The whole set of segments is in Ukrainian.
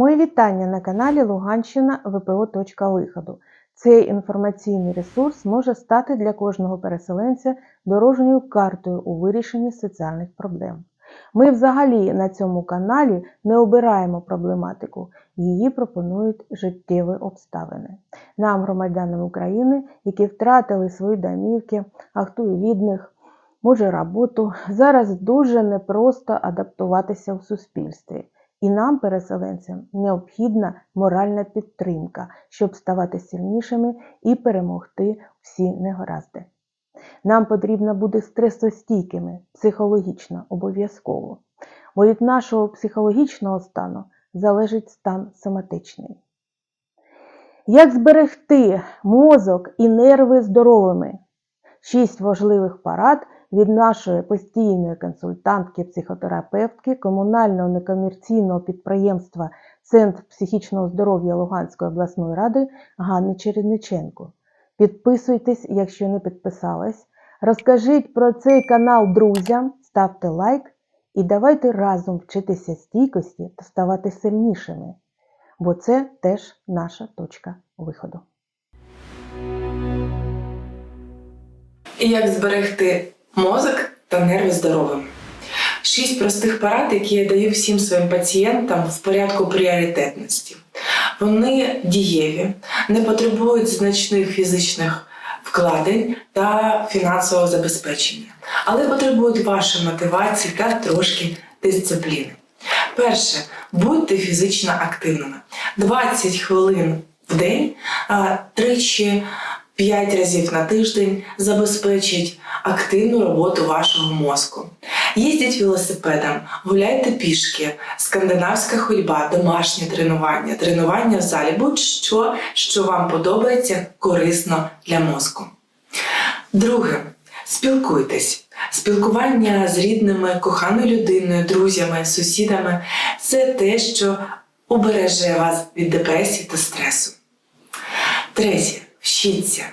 Мої вітання на каналі Луганщина ВПО.Виходу. Цей інформаційний ресурс може стати для кожного переселенця дорожньою картою у вирішенні соціальних проблем. Ми взагалі на цьому каналі не обираємо проблематику, її пропонують життєві обставини. Нам, громадянам України, які втратили свої домівки, а хто і рідних, може роботу, зараз дуже непросто адаптуватися в суспільстві. І нам, переселенцям, необхідна моральна підтримка, щоб ставати сильнішими і перемогти всі негаразди. Нам потрібно бути стресостійкими психологічно обов'язково, бо від нашого психологічного стану залежить стан соматичний. Як зберегти мозок і нерви здоровими? Шість важливих порад від нашої постійної консультантки, психотерапевтки комунального некомерційного підприємства Центр психічного здоров'я Луганської обласної ради Ганни Чередниченко. Підписуйтесь, якщо не підписались. Розкажіть про цей канал друзям, ставте лайк і давайте разом вчитися стійкості та ставати сильнішими, бо це теж наша точка виходу. І як зберегти мозок та нерви здоровими. Шість простих порад, які я даю всім своїм пацієнтам в порядку пріоритетності. Вони дієві, не потребують значних фізичних вкладень та фінансового забезпечення, але потребують вашої мотивації та трошки дисципліни. Перше, будьте фізично активними. 20 хвилин в день, тричі 5 разів на тиждень забезпечить активну роботу вашого мозку. Їздіть велосипедом, гуляйте пішки, скандинавська ходьба, домашнє тренування, тренування в залі, будь-що, що вам подобається, корисно для мозку. Друге, спілкуйтесь. Спілкування з рідними, коханою людиною, друзями, сусідами це те, що убереже вас від депресії та стресу. Третє, вчіться.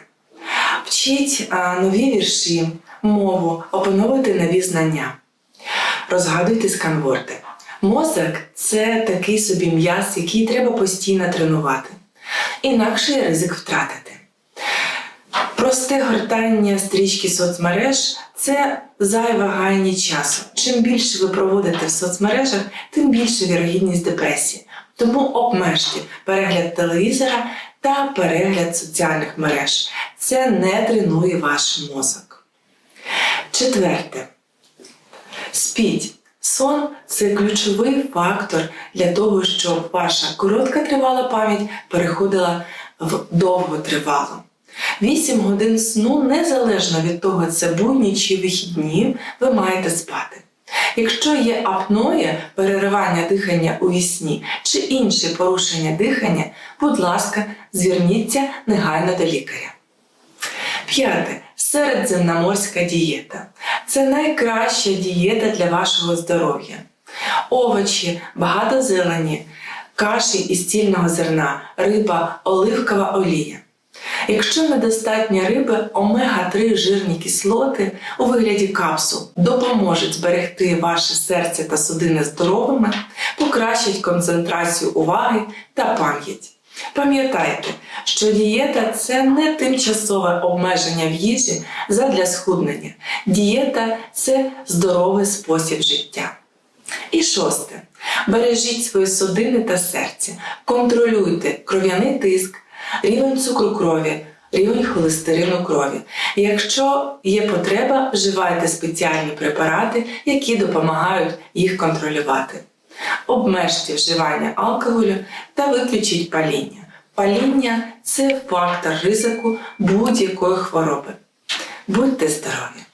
Вчіть а, нові вірші, мову, опановуйте нові знання. Розгадуйте сканворди. Мозок це такий собі м'яз, який треба постійно тренувати. Інакше є ризик втратити. Просте гортання стрічки соцмереж це зайве гаяння часу. Чим більше ви проводите в соцмережах, тим більше вірогідність депресії. Тому обмежте перегляд телевізора та перегляд соціальних мереж. Це не тренує ваш мозок. Четверте. Спіть. Сон це ключовий фактор для того, щоб ваша короткотривала пам'ять переходила в довготривалу. 8 годин сну, незалежно від того, це будні чи вихідні, ви маєте спати. Якщо є апноє, переривання дихання у вісні чи інші порушення дихання, будь ласка, зверніться негайно до лікаря. П'яте середземноморська дієта. Це найкраща дієта для вашого здоров'я. Овочі, багато зелені, каші із цільного зерна, риба, оливкова олія. Якщо недостатньо риби, омега-3 жирні кислоти у вигляді капсул допоможуть зберегти ваше серце та судини здоровими, покращать концентрацію уваги та пам'ять. Пам'ятайте, що дієта це не тимчасове обмеження в їжі задля схуднення. Дієта це здоровий спосіб життя. І шосте. Бережіть свої судини та серце, контролюйте кров'яний тиск, рівень цукру крові, рівень холестерину крові. Якщо є потреба, вживайте спеціальні препарати, які допомагають їх контролювати. Обмежте вживання алкоголю та виключіть паління. Паління це фактор ризику будь-якої хвороби. Будьте здорові!